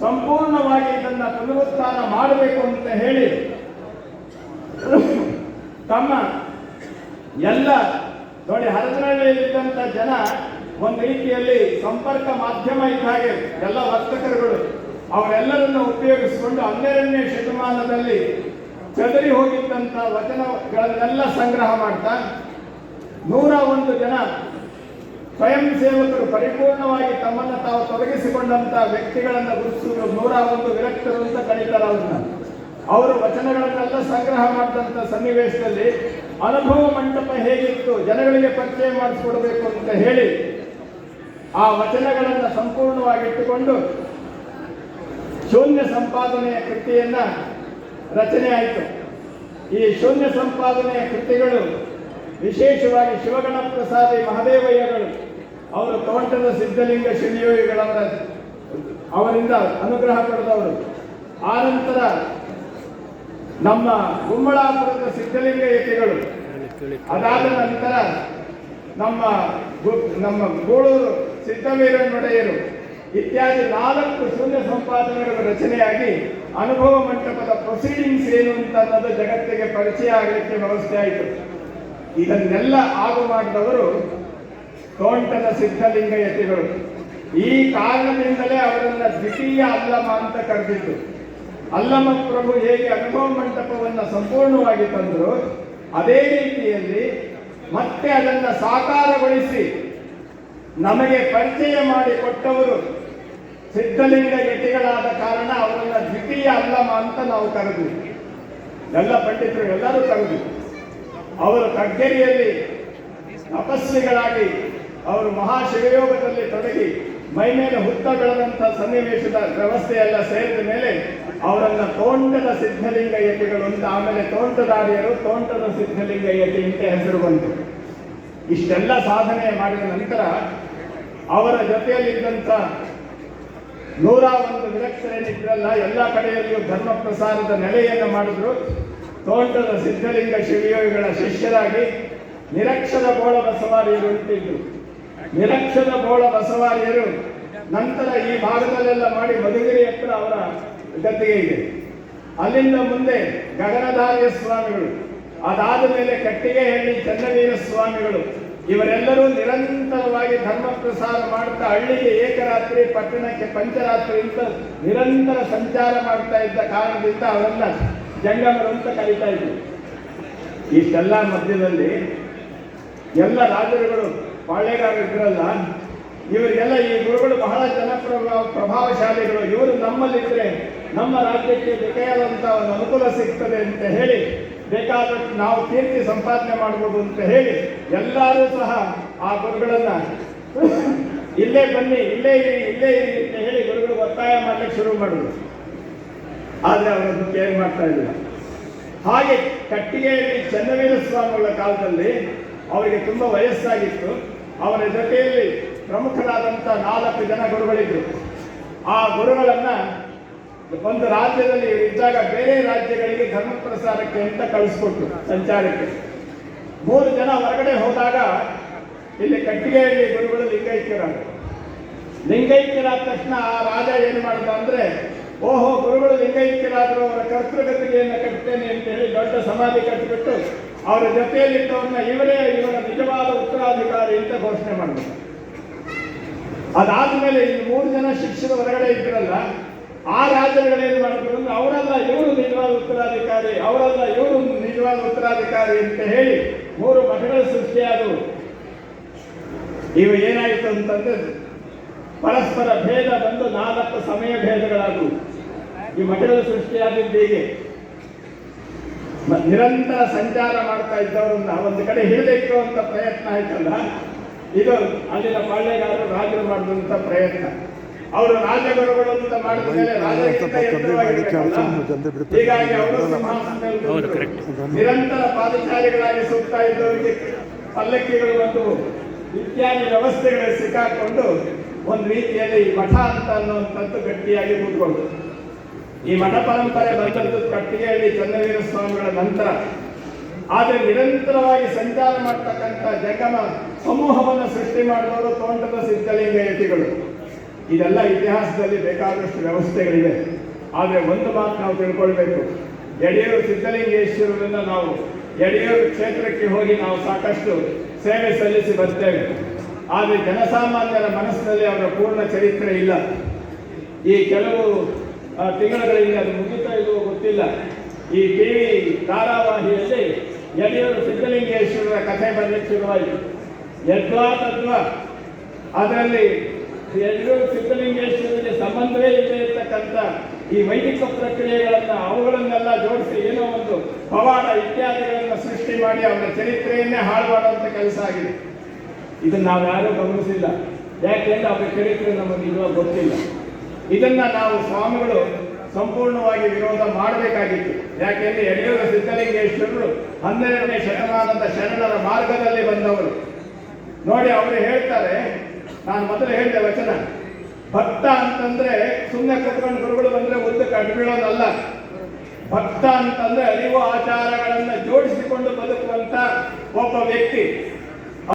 ಸಂಪೂರ್ಣವಾಗಿ ಇದನ್ನ ಪುನರುತ್ಥಾನ ಮಾಡಬೇಕು ಅಂತ ಹೇಳಿ ತಮ್ಮ ಎಲ್ಲ ನೋಡಿ ಹರದನಹಳ್ಳಿಯಲ್ಲಿದ್ದಂಥ ಜನ ಒಂದು ರೀತಿಯಲ್ಲಿ ಸಂಪರ್ಕ ಮಾಧ್ಯಮ ಇದ್ದ ಹಾಗೆ ಎಲ್ಲ ವರ್ತಕರುಗಳು, ಅವರೆಲ್ಲರನ್ನು ಉಪಯೋಗಿಸಿಕೊಂಡು ಹನ್ನೆರಡನೇ ಶತಮಾನದಲ್ಲಿ ಚದರಿ ಹೋಗಿದ್ದಂಥ ವಚನಗಳನ್ನೆಲ್ಲ ಸಂಗ್ರಹ ಮಾಡ್ತಾ ನೂರ ಒಂದು ಜನ ಸ್ವಯಂ ಸೇವಕರು ಪರಿಪೂರ್ಣವಾಗಿ ತಮ್ಮನ್ನು ತಾವು ತೊಡಗಿಸಿಕೊಂಡಂತ ವ್ಯಕ್ತಿಗಳನ್ನು ಗುರುತಿಸುವುದು ನೂರ ಒಂದು ವಿರಕ್ತರು ಅಂತ ಕರೀತಾರೆ ಅವ್ರನ್ನ. ಅವರು ವಚನಗಳನ್ನೆಲ್ಲ ಸಂಗ್ರಹ ಮಾಡಿದಂಥ ಸನ್ನಿವೇಶದಲ್ಲಿ ಅನುಭವ ಮಂಟಪ ಹೇಗಿತ್ತು, ಜನಗಳಿಗೆ ಪರಿಚಯ ಮಾಡಿಸ್ಕೊಡ್ಬೇಕು ಅಂತ ಹೇಳಿ ಆ ವಚನಗಳನ್ನು ಸಂಪೂರ್ಣವಾಗಿ ಇಟ್ಟುಕೊಂಡು ಶೂನ್ಯ ಸಂಪಾದನೆಯ ಕೃತಿಯನ್ನ ರಚನೆ ಆಯಿತು. ಈ ಶೂನ್ಯ ಸಂಪಾದನೆಯ ಕೃತಿಗಳು ವಿಶೇಷವಾಗಿ ಶಿವಗಣಪ್ರಸಾದಿ ಮಹದೇವಯ್ಯಗಳು ಅವರು ತೋಟದ ಸಿದ್ಧಲಿಂಗ ಶಿವಯೋಗಿಗಳವರ ಅವರಿಂದ ಅನುಗ್ರಹ ಪಡೆದವರು. ಆ ನಂತರ ನಮ್ಮ ಗುಮ್ಮಳಾಪುರದ ಸಿದ್ಧಲಿಂಗ ಯತಿಗಳು. ಅದಾದ ನಂತರ ನಮ್ಮ ನಮ್ಮ ಗೂಳೂರು ಸಿದ್ದವೀರನ್ನೊಡೆಯರು ಇತ್ಯಾದಿ ನಾಲ್ಕು ಶೂನ್ಯ ಸಂಪಾದನೆಗಳು ರಚನೆಯಾಗಿ ಅನುಭವ ಮಂಟಪದ ಪ್ರೊಸೀಡಿಂಗ್ಸ್ ಏನು ಅಂತ ಅನ್ನೋದು ಜಗತ್ತಿಗೆ ಪರಿಚಯ ಆಗಲಿಕ್ಕೆ ವ್ಯವಸ್ಥೆ ಆಯಿತು. ಇದನ್ನೆಲ್ಲ ಆಗು ಮಾಡಿದವರು ತೋಂಟದ ಸಿದ್ಧಲಿಂಗ ಯತಿಗಳು. ಈ ಕಾರಣದಿಂದಲೇ ಅವರನ್ನ ದ್ವಿತೀಯ ಅಲ್ಲಮ ಅಂತ ಕರೆದಿದ್ದು. ಅಲ್ಲಮ ಪ್ರಭು ಹೇಗೆ ಅನುಭವ ಮಂಟಪವನ್ನು ಸಂಪೂರ್ಣವಾಗಿ ತಂದರು, ಅದೇ ರೀತಿಯಲ್ಲಿ ಮತ್ತೆ ಅದನ್ನು ಸಾಕಾರಗೊಳಿಸಿ ನಮಗೆ ಪರಿಚಯ ಮಾಡಿಕೊಟ್ಟವರು ಸಿದ್ಧಲಿಂಗ ಯತಿಗಳಾದ ಕಾರಣ ಅವರನ್ನ ದ್ವಿತೀಯ ಅಲ್ಲಮ ಅಂತ ನಾವು ಕರೆದ್ವಿ. ಎಲ್ಲ ಪಂಡಿತರು ಎಲ್ಲರೂ ಕರೆದ್ವಿ. ಅವರು ಕಗ್ಗೆರಿಯಲ್ಲಿ ತಪಸ್ವಿಗಳಾಗಿ ಅವರು ಮಹಾಶಿವಯೋಗದಲ್ಲಿ ತೊಡಗಿ ಮೈ ಮೇಲೆ ಹುತ್ತ ಬೆಳೆದಂಥ ಸನ್ನಿವೇಶದ ವ್ಯವಸ್ಥೆಯೆಲ್ಲ ಸೇರಿದ ಮೇಲೆ ಅವರನ್ನ ತೋಂಟದ ಸಿದ್ಧಲಿಂಗ ಯತಿಗಳು ಅಂತ ಆಮೇಲೆ ತೋಂಟದಾರ್ಯರು ತೋಂಟದ ಸಿದ್ಧಲಿಂಗ ಯತಿ ಅಂತ ಹೆಸರು ಬಂತು. ಇಷ್ಟೆಲ್ಲ ಸಾಧನೆ ಮಾಡಿದ ನಂತರ ಅವರ ಜೊತೆಯಲ್ಲಿದ್ದಂಥ ನೂರ ಒಂದು ವಿರಕ್ತರೇನಿದ್ರಲ್ಲ ಎಲ್ಲ ಕಡೆಯಲ್ಲಿಯೂ ಧರ್ಮ ಪ್ರಸಾರದ ನೆಲೆಯನ್ನು ಮಾಡಿದ್ರು. ತೋಂಟದ ಸಿದ್ಧಲಿಂಗ ಶಿವಯೋಗಿಗಳ ಶಿಷ್ಯರಾಗಿ ನಿರಕ್ಷರ ಬೋಳ ಬಸವಾರಿಯರು ಅಂತಿದ್ರು ನಿರಕ್ಷರ ಬೋಳ ಬಸವಾರಿಯರು ನಂತರ ಈ ಭಾಗದಲ್ಲೆಲ್ಲ ಮಾಡಿ ಮಧುಗಿರಿ ಹತ್ರ ಅವರ ಗದ್ದಿಗೆ ಇದೆ. ಅಲ್ಲಿಂದ ಮುಂದೆ ಗಗನಧಾರ್ಯ ಸ್ವಾಮಿಗಳು, ಅದಾದ ಮೇಲೆ ಕಟ್ಟಿಗೆಹಳ್ಳಿ ಚನ್ನವೀರ ಸ್ವಾಮಿಗಳು, ಇವರೆಲ್ಲರೂ ನಿರಂತರವಾಗಿ ಧರ್ಮ ಪ್ರಸಾರ ಮಾಡ್ತಾ ಹಳ್ಳಿಗೆ ಏಕರಾತ್ರಿ, ಪಟ್ಟಣಕ್ಕೆ ಪಂಚರಾತ್ರಿ ಅಂತ ನಿರಂತರ ಸಂಚಾರ ಮಾಡ್ತಾ ಇದ್ದ ಕಾರಣದಿಂದ ಅವರೆಲ್ಲ ಜಂಗಮರು ಅಂತ ಕರೀತಾ ಇದ್ರು. ಇಷ್ಟೆಲ್ಲ ಮಧ್ಯದಲ್ಲಿ ಎಲ್ಲ ರಾಜರುಗಳು ಪಾಳೆಗಾರರು ಇದ್ರಲ್ಲ, ಇವರಿಗೆಲ್ಲ ಈ ಗುರುಗಳು ಬಹಳ ಜನಪ್ರಭ, ಪ್ರಭಾವಶಾಲಿಗಳು. ಇವರು ನಮ್ಮಲ್ಲಿದ್ದರೆ ನಮ್ಮ ರಾಜ್ಯಕ್ಕೆ ಬೇಕಾದಂತ ಒಂದು ಅನುಕೂಲ ಸಿಗ್ತದೆ ಅಂತ ಹೇಳಿ, ಬೇಕಾದಷ್ಟು ನಾವು ಕೀರ್ತಿ ಸಂಪಾದನೆ ಮಾಡ್ಬೋದು ಅಂತ ಹೇಳಿ, ಎಲ್ಲರೂ ಸಹ ಆ ಗುರುಗಳನ್ನು ಇಲ್ಲೇ ಬನ್ನಿ, ಇಲ್ಲೇ ಇರಿ ಇಲ್ಲೇ ಇರಿ ಅಂತ ಹೇಳಿ ಗುರುಗಳು ಒತ್ತಾಯ ಮಾಡಲಿಕ್ಕೆ ಶುರು ಮಾಡಿದ್ರು ಆದರೆ ಅವರನ್ನು ಕೇರ್ ಮಾಡ್ತಾ ಇದ್ದರು ಹಾಗೆ ಕಟ್ಟಿಗೆಯಲ್ಲಿ ಚನ್ನವೀರ ಸ್ವಾಮಿಗಳ ಕಾಲದಲ್ಲಿ ಅವರಿಗೆ ತುಂಬಾ ವಯಸ್ಸಾಗಿತ್ತು. ಅವರ ಜೊತೆಯಲ್ಲಿ ಪ್ರಮುಖರಾದಂಥ ನಾಲ್ಕು ಜನ ಗುರುಗಳಿದ್ರು ಆ ಗುರುಗಳನ್ನ ಒಂದು ರಾಜ್ಯದಲ್ಲಿ ಇದ್ದಾಗ ಬೇರೆ ರಾಜ್ಯಗಳಿಗೆ ಧರ್ಮ ಪ್ರಸಾರಕ್ಕೆ ಅಂತ ಕಳಿಸ್ಕೊಟ್ರು ಸಂಚಾರಕ್ಕೆ. ಮೂರು ಜನ ಹೊರಗಡೆ ಹೋದಾಗ ಇಲ್ಲಿ ಕಟ್ಟಿಗೆಯಲ್ಲಿ ಗುರುಗಳು ಲಿಂಗೈಕ್ಯರಾದರು ಲಿಂಗೈಕ್ಯರಾದ ತಕ್ಷಣ ಆ ರಾಜ ಏನು ಮಾಡಿದ ಅಂದ್ರೆ ಓಹೋ, ಗುರುಗಳು ಲಿಂಗೈಕ್ಯರಾದರು ಅವರ ಕರ್ತೃಗತಿಗೆಯನ್ನು ಕಟ್ಟುತ್ತೇನೆ ಅಂತ ಹೇಳಿ ದೊಡ್ಡ ಸಮಾಧಿ ಕಟ್ಟಿಬಿಟ್ಟು ಅವರ ಜೊತೆಯಲ್ಲಿದ್ದವನ್ನ ಇವರೇ ಇವರ ನಿಜವಾದ ಉತ್ತರಾಧಿಕಾರಿ ಅಂತ ಘೋಷಣೆ ಅದಾದ ಮೇಲೆ ಈ ಮೂರು ಜನ ಶಿಕ್ಷಕರು ಹೊರಗಡೆ ಇದ್ರಲ್ಲ, ಆ ರಾಜ್ಯಗಳೇನು ಮಾಡಬೇಕು ಅಂದ್ರೆ, ಅವರಲ್ಲ ಇವರು ನಿಜವಾದ ಉತ್ತರಾಧಿಕಾರಿ, ಅವರಲ್ಲ ಇವರು ನಿಜವಾದ ಉತ್ತರಾಧಿಕಾರಿ ಅಂತ ಹೇಳಿ ಮೂರು ಮಠಗಳ ಸೃಷ್ಟಿಯಾದವು. ಇವು ಏನಾಯಿತು ಅಂತಂದ್ರೆ, ಪರಸ್ಪರ ಭೇದ ಬಂದು ನಾಲ್ಕು ಸಮಯ ಭೇದಗಳಾದವು. ಈ ಮಠದ ಸೃಷ್ಟಿಯಾಗಿದ್ದು ಹೇಗೆ. ನಿರಂತರ ಸಂಚಾರ ಮಾಡ್ತಾ ಇದ್ದವರನ್ನ ಒಂದು ಕಡೆ ಹಿಡಿದಿಕ್ಕುವಂತ ಪ್ರಯತ್ನ ಆಯ್ತಲ್ಲ? ಇದು ಅಲ್ಲಿನ ಪಾಳ್ಯಗಾರರು ರಾಜರು ಮಾಡಿದಂತ ಪ್ರಯತ್ನ. ಅವರು ರಾಜಗುರುಗಳು ಅಂತ ಮಾಡಿದ ಮೇಲೆ ರಾಜರಿಗಿಂತ ಎತ್ತರವಾಗಿರ್ಬೇಕಲ್ಲ? ಹೀಗಾಗಿ ಅವರು. ನಿರಂತರ ಪಾದಚಾರಿಗಳಾಗಿ ಸುತ್ತಾ ಇದ್ದವರಿಗೆ ಪಲ್ಲಕ್ಕಿಗಳು ಮತ್ತು ಇತ್ಯಾದಿ ವ್ಯವಸ್ಥೆಗಳು ಸಿಕ್ಕಾಕೊಂಡು ಒಂದು ರೀತಿಯಲ್ಲಿ ಈ ಮಠ ಅಂತ ಅನ್ನುವಂಥದ್ದು ಗಟ್ಟಿಯಾಗಿ ಕೂತ್ಕೊಂಡು ಈ ಮಠ ಪರಂಪರೆ ಬಂದದ್ದು ಕಟ್ಟಿಗೆಯಲ್ಲಿ ಚನ್ನವೀರ ಸ್ವಾಮಿಗಳ ನಂತರ. ಆದರೆ ನಿರಂತರವಾಗಿ ಸಂಚಾರ ಮಾಡ್ತಕ್ಕಂಥ ಜಗಮ ಸಮೂಹವನ್ನು ಸೃಷ್ಟಿ ಮಾಡಿದವರು ತೋಂಟದ ಸಿದ್ಧಲಿಂಗ ಯತಿಗಳು ಇದೆಲ್ಲ ಇತಿಹಾಸದಲ್ಲಿ ಬೇಕಾದಷ್ಟು ವ್ಯವಸ್ಥೆಗಳಿವೆ. ಆದರೆ ಒಂದು ಮಾತು ನಾವು ತಿಳ್ಕೊಳ್ಬೇಕು. ಯಡಿಯೂರು ಸಿದ್ಧಲಿಂಗೇಶ್ವರರನ್ನ ನಾವು ಯಡಿಯೂರು ಕ್ಷೇತ್ರಕ್ಕೆ ಹೋಗಿ ನಾವು ಸಾಕಷ್ಟು ಸೇವೆ ಸಲ್ಲಿಸಿ ಬರ್ತೇವೆ. ಆದರೆ ಜನಸಾಮಾನ್ಯರ ಮನಸ್ಸಿನಲ್ಲಿ ಅವರ ಪೂರ್ಣ ಚರಿತ್ರೆ ಇಲ್ಲ. ಈ ಕೆಲವು ಆ, ತಿಂಗಳುಗಳಿಂದ ಅದು ಮುಗಿತಾ ಇಲ್ಲವೋ ಗೊತ್ತಿಲ್ಲ. ಈ ಟಿವಿ ಧಾರಾವಾಹಿಯಲ್ಲಿ ಯಡಿಯೂರು ಸಿದ್ದಲಿಂಗೇಶ್ವರರ ಕಥೆ ಬರಲಿಕ್ಕೆ ಶುರುವಾಯಿತು. ಯದ್ವಾ ತತ್ವ ಅದರಲ್ಲಿ ಯಡಿಯೂರು ಸಿದ್ದಲಿಂಗೇಶ್ವರರಿಗೆ ಸಂಬಂಧವೇ ಇದೆ ಇರ್ತಕ್ಕಂಥ ಈ ವೈದಿಕ ಪ್ರಕ್ರಿಯೆಗಳನ್ನು ಅವುಗಳನ್ನೆಲ್ಲ ಜೋಡಿಸಿ ಏನೋ ಒಂದು ಪವಾಡ ಇತ್ಯಾದಿಗಳನ್ನು ಸೃಷ್ಟಿ ಮಾಡಿ ಅವರ ಚರಿತ್ರೆಯನ್ನೇ ಹಾಳು ಮಾಡುವಂತ ಕೆಲಸ ಆಗಿದೆ. ಇದನ್ನು ನಾವು ಯಾರೂ ಗಮನಿಸಿಲ್ಲ ಯಾಕೆಂದ್ರೆ ಅವರ ಚರಿತ್ರೆ ನಮಗೆ ಇರುವ ಗೊತ್ತಿಲ್ಲ. ಇದನ್ನ ನಾವು ಸ್ವಾಮಿಗಳು ಸಂಪೂರ್ಣವಾಗಿ ವಿರೋಧ ಮಾಡಬೇಕಾಗಿತ್ತು. ಯಾಕೆಂದ್ರೆ ಯಡಿಯೂರ ಸಿದ್ಧಲಿಂಗೇಶ್ವರರು ಹನ್ನೆರಡನೇ ಶತಮಾನದ ಶರಣರ ಮಾರ್ಗದಲ್ಲಿ ಬಂದವರು. ನೋಡಿ, ಅವರು ಹೇಳ್ತಾರೆ, ನಾನು ಮೊದಲು ಹೇಳಿದೆ ವಚನ, ಭಕ್ತ ಅಂತಂದ್ರೆ ಸುಮ್ಮನೆ ಕುತ್ಕೊಂಡು ಗುರುಗಳು ಬಂದ್ರೆ ಉದ್ದ ಕಟ್ಬಿಡೋದಲ್ಲ ಭಕ್ತ ಅಂತಂದ್ರೆ ಅರಿವು ಆಚಾರಗಳನ್ನು ಜೋಡಿಸಿಕೊಂಡು ಬದುಕುವಂತ ಒಬ್ಬ ವ್ಯಕ್ತಿ.